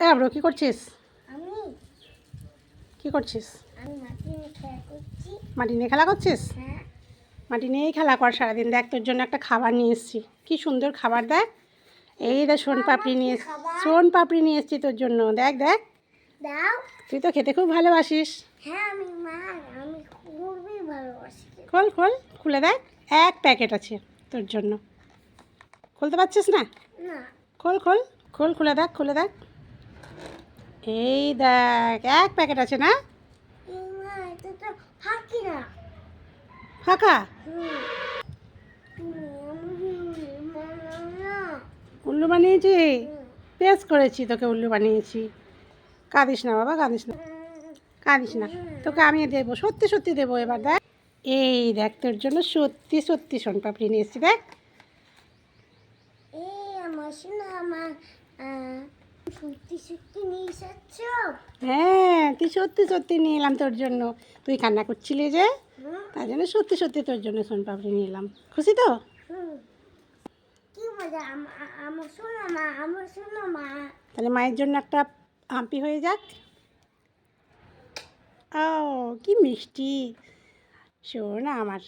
এ আব্রো কী করছিস? কী করছিস? মাটি নিয়ে খেলা করছি। মাটি নিয়ে খেলা করছিস? হ্যাঁ। মাটি নিয়েই খেলা কর সারাদিন। দেখ তোর জন্য একটা খাবার নিয়ে এসেছি। কী সুন্দর খাবার দেখ। এই দেখ সোন পাপড়ি নিয়ে? সোন পাপড়ি নিয়ে এসেছি তোর জন্য। দেখ দেখ। তুই তো খেতে খুব ভালোবাসিস। হ্যাঁ খোল খোল খুলে দেখ। এক প্যাকেট আছে তোর জন্য। খুলতে পারছিস না। খোল খোল খোল খুলে দেখ খুলে দেখ। এই দেখ, এক প্যাকেট আছে না? ফাঁকি? উল্লু বানিয়েছি। বেশ করেছি তোকে উল্লু বানিয়েছি। কাঁদিস না বাবা, কাঁদিস না। কাঁদিস না। তোকে আমি দেবো, সত্যি সত্যি দেবো এবার, দেখ। এই দেখ, তোর জন্য সত্যি সত্যি সোনপাপড়ি নিয়ে এসেছি, দেখ। এই আমার আমার হ্যাঁ তুই সত্যি সত্যি নিয়ে এলাম তোর জন্য। তুই কান্না করছিলি যে? তাই জন্য সত্যি সত্যি তোর জন্য সোনপাপড়ি নিয়ে এলাম। খুশি তো? তাহলে মায়ের জন্য একটা আম্পি হয়ে যাক। ও কি মিষ্টি। শোন আমার।